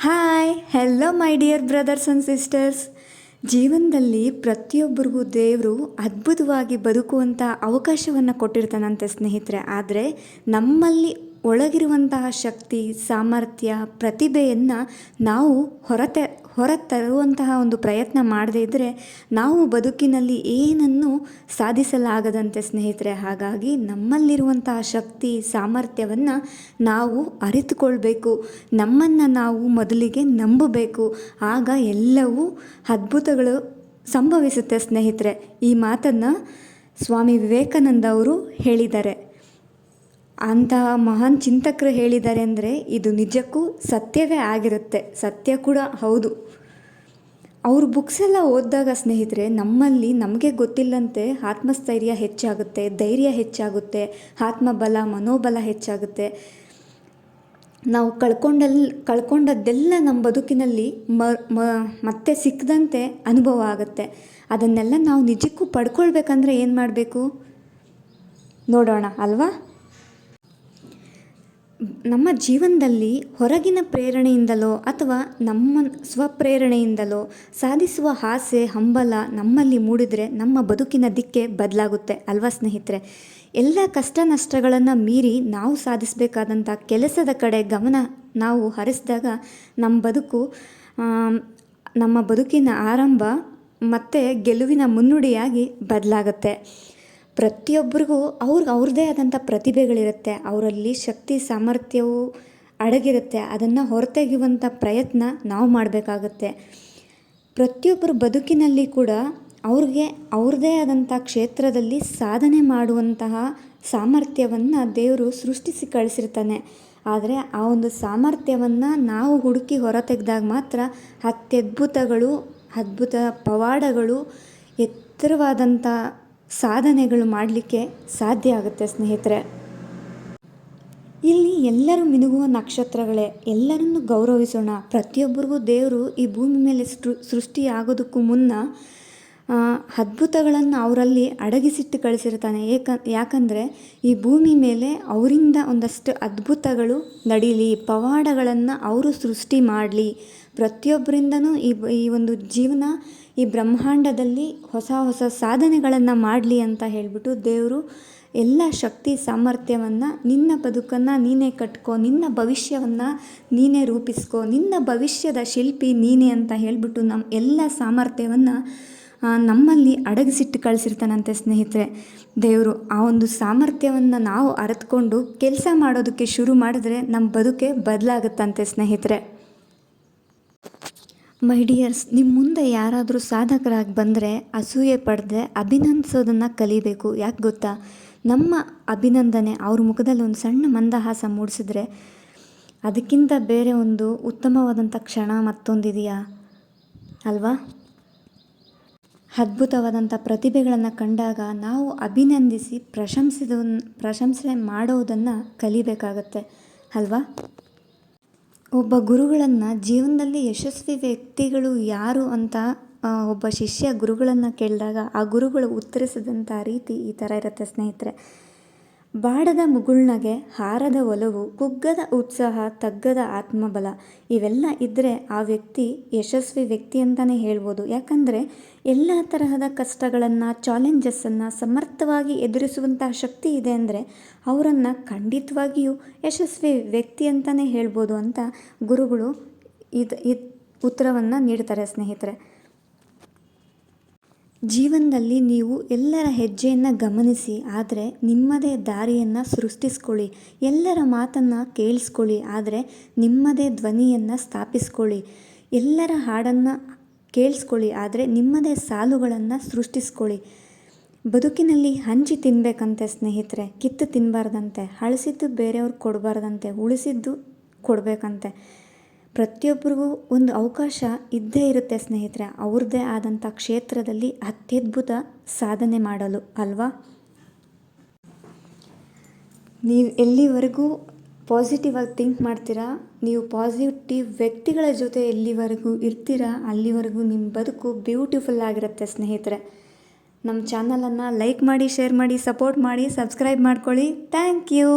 Hi hello my dear brothers and sisters ಜೀವನದಲ್ಲಿ ಪ್ರತಿಯೊಬ್ಬರಿಗೂ ದೇವರು ಅದ್ಭುತವಾಗಿ ಬದುಕುವಂಥ ಅವಕಾಶವನ್ನು ಕೊಟ್ಟಿರ್ತಾನಂತೆ ಸ್ನೇಹಿತರೆ. ಆದರೆ ನಮ್ಮಲ್ಲಿ ಒಳಗಿರುವಂತಹ ಶಕ್ತಿ, ಸಾಮರ್ಥ್ಯ, ಪ್ರತಿಭೆಯನ್ನು ನಾವು ಹೊರತೆ ಹೊರತರುವಂತಹ ಒಂದು ಪ್ರಯತ್ನ ಮಾಡದೇ ಇದ್ದರೆ ನಾವು ಬದುಕಿನಲ್ಲಿ ಏನನ್ನು ಸಾಧಿಸಲಾಗದಂತೆ ಸ್ನೇಹಿತರೆ, ಹಾಗಾಗಿ ನಮ್ಮಲ್ಲಿರುವಂತಹ ಶಕ್ತಿ, ಸಾಮರ್ಥ್ಯವನ್ನು ನಾವು ಅರಿತುಕೊಳ್ಬೇಕು. ನಮ್ಮನ್ನು ನಾವು ಮೊದಲಿಗೆ ನಂಬಬೇಕು. ಆಗ ಎಲ್ಲವೂ ಅದ್ಭುತಗಳು ಸಂಭವಿಸುತ್ತೆ ಸ್ನೇಹಿತರೆ. ಈ ಮಾತನ್ನು ಸ್ವಾಮಿ ವಿವೇಕಾನಂದ ಅವರು ಹೇಳಿದ್ದಾರೆ. ಅಂತಹ ಮಹಾನ್ ಚಿಂತಕರು ಹೇಳಿದ್ದಾರೆ ಅಂದರೆ ಇದು ನಿಜಕ್ಕೂ ಸತ್ಯವೇ ಆಗಿರುತ್ತೆ. ಸತ್ಯ ಕೂಡ ಹೌದು. ಅವ್ರ ಬುಕ್ಸ್ ಎಲ್ಲ ಓದಿದಾಗ ಸ್ನೇಹಿತರೆ, ನಮ್ಮಲ್ಲಿ ನಮಗೆ ಗೊತ್ತಿಲ್ಲಂತೆ ಆತ್ಮಸ್ಥೈರ್ಯ ಹೆಚ್ಚಾಗುತ್ತೆ, ಧೈರ್ಯ ಹೆಚ್ಚಾಗುತ್ತೆ, ಆತ್ಮಬಲ, ಮನೋಬಲ ಹೆಚ್ಚಾಗುತ್ತೆ. ನಾವು ಕಳ್ಕೊಂಡಲ್ಲಿ ಕಳ್ಕೊಂಡದ್ದೆಲ್ಲ ನಮ್ಮ ಬದುಕಿನಲ್ಲಿ ಮತ್ತೆ ಸಿಕ್ಕದಂತೆ ಅನುಭವ ಆಗುತ್ತೆ. ಅದನ್ನೆಲ್ಲ ನಾವು ನಿಜಕ್ಕೂ ಪಡ್ಕೊಳ್ಬೇಕಂದ್ರೆ ಏನು ಮಾಡಬೇಕು? ನೋಡೋಣ, ಅಲ್ವಾ? ನಮ್ಮ ಜೀವನದಲ್ಲಿ ಹೊರಗಿನ ಪ್ರೇರಣೆಯಿಂದಲೋ ಅಥವಾ ನಮ್ಮ ಸ್ವಪ್ರೇರಣೆಯಿಂದಲೋ ಸಾಧಿಸುವ ಆಸೆ, ಹಂಬಲ ನಮ್ಮಲ್ಲಿ ಮೂಡಿದರೆ ನಮ್ಮ ಬದುಕಿನ ದಿಕ್ಕೆ ಬದಲಾಗುತ್ತೆ ಅಲ್ವಾ ಸ್ನೇಹಿತರೆ? ಎಲ್ಲ ಕಷ್ಟ ನಷ್ಟಗಳನ್ನು ಮೀರಿ ನಾವು ಸಾಧಿಸಬೇಕಾದಂಥ ಕೆಲಸದ ಕಡೆ ಗಮನ ನಾವು ಹರಿಸಿದಾಗ ನಮ್ಮ ಬದುಕು ನಮ್ಮ ಬದುಕಿನ ಆರಂಭ ಮತ್ತು ಗೆಲುವಿನ ಮುನ್ನುಡಿಯಾಗಿ ಬದಲಾಗುತ್ತೆ. ಪ್ರತಿಯೊಬ್ಬರಿಗೂ ಅವ್ರಿಗೆ ಅವ್ರದ್ದೇ ಆದಂಥ ಪ್ರತಿಭೆಗಳಿರುತ್ತೆ. ಅವರಲ್ಲಿ ಶಕ್ತಿ, ಸಾಮರ್ಥ್ಯವು ಅಡಗಿರುತ್ತೆ. ಅದನ್ನು ಹೊರತೆಗೆಯುವಂಥ ಪ್ರಯತ್ನ ನಾವು ಮಾಡಬೇಕಾಗತ್ತೆ. ಪ್ರತಿಯೊಬ್ಬರ ಬದುಕಿನಲ್ಲಿ ಕೂಡ ಅವ್ರಿಗೆ ಅವ್ರದ್ದೇ ಆದಂಥ ಕ್ಷೇತ್ರದಲ್ಲಿ ಸಾಧನೆ ಮಾಡುವಂತಹ ಸಾಮರ್ಥ್ಯವನ್ನು ದೇವರು ಸೃಷ್ಟಿಸಿ ಕಳಿಸಿರ್ತಾನೆ. ಆದರೆ ಆ ಒಂದು ಸಾಮರ್ಥ್ಯವನ್ನು ನಾವು ಹುಡುಕಿ ಹೊರತೆಗೆದಾಗ ಮಾತ್ರ ಅತ್ಯದ್ಭುತಗಳು, ಅದ್ಭುತ ಪವಾಡಗಳು, ಎತ್ತರವಾದಂಥ ಸಾಧನೆಗಳು ಮಾಡಲಿಕ್ಕೆ ಸಾಧ್ಯ ಆಗುತ್ತೆ ಸ್ನೇಹಿತರೆ. ಇಲ್ಲಿ ಎಲ್ಲರೂ ಮಿನುಗುವ ನಕ್ಷತ್ರಗಳೇ, ಎಲ್ಲರನ್ನು ಗೌರವಿಸೋಣ. ಪ್ರತಿಯೊಬ್ಬರಿಗೂ ದೇವರು ಈ ಭೂಮಿ ಮೇಲೆ ಸೃಷ್ಟಿ ಸೃಷ್ಟಿಯಾಗೋದಕ್ಕೂ ಮುನ್ನ ಅದ್ಭುತಗಳನ್ನು ಅವರಲ್ಲಿ ಅಡಗಿಸಿಟ್ಟು ಕಳಿಸಿರ್ತಾನೆ. ಏಕ, ಯಾಕಂದರೆ ಈ ಭೂಮಿ ಮೇಲೆ ಅವರಿಂದ ಒಂದಷ್ಟು ಅದ್ಭುತಗಳು ನಡೀಲಿ, ಪವಾಡಗಳನ್ನು ಅವರು ಸೃಷ್ಟಿ ಮಾಡಲಿ. ಪ್ರತಿಯೊಬ್ಬರಿಂದನೂ ಈ ಈ ಒಂದು ಜೀವನ ಈ ಬ್ರಹ್ಮಾಂಡದಲ್ಲಿ ಹೊಸ ಹೊಸ ಸಾಧನೆಗಳನ್ನು ಮಾಡಲಿ ಅಂತ ಹೇಳಿಬಿಟ್ಟು ದೇವರು ಎಲ್ಲ ಶಕ್ತಿ ಸಾಮರ್ಥ್ಯವನ್ನು, ನಿನ್ನ ಬದುಕನ್ನು ನೀನೇ ಕಟ್ಕೋ, ನಿನ್ನ ಭವಿಷ್ಯವನ್ನು ನೀನೇ ರೂಪಿಸ್ಕೋ, ನಿನ್ನ ಭವಿಷ್ಯದ ಶಿಲ್ಪಿ ನೀನೇ ಅಂತ ಹೇಳಿಬಿಟ್ಟು ನಮ್ಮ ಎಲ್ಲ ಸಾಮರ್ಥ್ಯವನ್ನು ನಮ್ಮಲ್ಲಿ ಅಡಗಿಸಿಟ್ಟು ಕಳಿಸಿರ್ತಾನಂತೆ ಸ್ನೇಹಿತರೆ. ದೇವರು, ಆ ಒಂದು ಸಾಮರ್ಥ್ಯವನ್ನು ನಾವು ಅರೆತ್ಕೊಂಡು ಕೆಲಸ ಮಾಡೋದಕ್ಕೆ ಶುರು ಮಾಡಿದ್ರೆ ನಮ್ಮ ಬದುಕೆ ಬದಲಾಗುತ್ತಂತೆ ಸ್ನೇಹಿತರೆ. ಮೈ ಡಿಯರ್ಸ್ ನಿಮ್ಮ ಮುಂದೆ ಯಾರಾದರೂ ಸಾಧಕರಾಗಿ ಬಂದರೆ, ಅಸೂಯೆ ಪಡೆದೆ ಅಭಿನಂದಿಸೋದನ್ನು ಕಲಿಬೇಕು. ಯಾಕೆ ಗೊತ್ತಾ? ನಮ್ಮ ಅಭಿನಂದನೆ ಅವ್ರ ಮುಖದಲ್ಲಿ ಒಂದು ಸಣ್ಣ ಮಂದಹಾಸ ಮೂಡಿಸಿದ್ರೆ, ಅದಕ್ಕಿಂತ ಬೇರೆ ಒಂದು ಉತ್ತಮವಾದಂಥ ಕ್ಷಣ ಮತ್ತೊಂದಿದೆಯಾ? ಅಲ್ವಾ? ಅದ್ಭುತವಾದಂಥ ಪ್ರತಿಭೆಗಳನ್ನು ಕಂಡಾಗ ನಾವು ಅಭಿನಂದಿಸಿ ಪ್ರಶಂಸಿದ ಪ್ರಶಂಸೆ ಮಾಡೋದನ್ನು ಕಲಿಬೇಕಾಗತ್ತೆ. ಅಲ್ವಾ? ಒಬ್ಬ ಗುರುಗಳನ್ನು ಜೀವನದಲ್ಲಿ ಯಶಸ್ವಿ ವ್ಯಕ್ತಿಗಳು ಯಾರು ಅಂತ ಒಬ್ಬ ಶಿಷ್ಯ ಗುರುಗಳನ್ನು ಕೇಳಿದಾಗ ಆ ಗುರುಗಳು ಉತ್ತರಿಸಿದಂಥ ರೀತಿ ಈ ಥರ ಇರುತ್ತೆ ಸ್ನೇಹಿತರೆ. ಬಾಡದ ಮುಗುಳ್ನಗೆ ಹಾರದ ಒಲವು, ಕುಗ್ಗದ ಉತ್ಸಾಹ, ತಗ್ಗದ ಆತ್ಮಬಲ ಇವೆಲ್ಲ ಇದ್ದರೆ ಆ ವ್ಯಕ್ತಿ ಯಶಸ್ವಿ ವ್ಯಕ್ತಿ ಅಂತಲೇ ಹೇಳ್ಬೋದು. ಯಾಕಂದರೆ ಎಲ್ಲ ತರಹದ ಕಷ್ಟಗಳನ್ನು, ಚಾಲೆಂಜಸ್ಸನ್ನು ಸಮರ್ಥವಾಗಿ ಎದುರಿಸುವಂತಹ ಶಕ್ತಿ ಇದೆ ಅಂದರೆ ಅವರನ್ನು ಖಂಡಿತವಾಗಿಯೂ ಯಶಸ್ವಿ ವ್ಯಕ್ತಿ ಅಂತಲೇ ಹೇಳ್ಬೋದು ಅಂತ ಗುರುಗಳು ಇದು ಉತ್ತರವನ್ನು ನೀಡ್ತಾರೆ ಸ್ನೇಹಿತರೆ. ಜೀವನದಲ್ಲಿ ನೀವು ಎಲ್ಲರ ಹೆಜ್ಜೆಯನ್ನು ಗಮನಿಸಿ, ಆದರೆ ನಿಮ್ಮದೇ ದಾರಿಯನ್ನು ಸೃಷ್ಟಿಸ್ಕೊಳ್ಳಿ. ಎಲ್ಲರ ಮಾತನ್ನು ಕೇಳಿಸ್ಕೊಳ್ಳಿ, ಆದರೆ ನಿಮ್ಮದೇ ಧ್ವನಿಯನ್ನು ಸ್ಥಾಪಿಸ್ಕೊಳ್ಳಿ. ಎಲ್ಲರ ಹಾಡನ್ನು ಕೇಳಿಸ್ಕೊಳ್ಳಿ, ಆದರೆ ನಿಮ್ಮದೇ ಸಾಲುಗಳನ್ನು ಸೃಷ್ಟಿಸ್ಕೊಳ್ಳಿ. ಬದುಕಿನಲ್ಲಿ ಹಂಚಿ ತಿನ್ನಬೇಕಂತೆ ಸ್ನೇಹಿತರೆ, ಕಿತ್ತು ತಿನ್ನಬಾರ್ದಂತೆ ಹಳಸಿದ್ದು ಬೇರೆಯವ್ರಿಗೆ ಕೊಡಬಾರ್ದಂತೆ, ಉಳಿಸಿದ್ದು ಕೊಡಬೇಕಂತೆ. ಪ್ರತಿಯೊಬ್ಬರಿಗೂ ಒಂದು ಅವಕಾಶ ಇದ್ದೇ ಇರುತ್ತೆ ಸ್ನೇಹಿತರೆ, ಅವ್ರದ್ದೇ ಆದಂಥ ಕ್ಷೇತ್ರದಲ್ಲಿ ಅತ್ಯದ್ಭುತ ಸಾಧನೆ ಮಾಡಲು, ಅಲ್ವಾ? ನೀವು ಎಲ್ಲಿವರೆಗೂ ಪಾಸಿಟಿವ್ ಆಗಿ ಥಿಂಕ್ ಮಾಡ್ತೀರಾ? ನೀವು ಪಾಸಿಟಿವ್ ವ್ಯಕ್ತಿಗಳ ಜೊತೆ ಎಲ್ಲಿವರೆಗೂ ಇರ್ತೀರಾ? ಅಲ್ಲಿವರೆಗೂ ನಿಮ್ಮ ಬದುಕು ಬ್ಯೂಟಿಫುಲ್ ಆಗಿರುತ್ತೆ ಸ್ನೇಹಿತರೆ. ನಮ್ಮ ಚಾನಲನ್ನು ಲೈಕ್ ಮಾಡಿ ಶೇರ್ ಮಾಡಿ ಸಪೋರ್ಟ್ ಮಾಡಿ ಸಬ್ಸ್ಕ್ರೈಬ್ ಮಾಡ್ಕೊಳ್ಳಿ. Thank you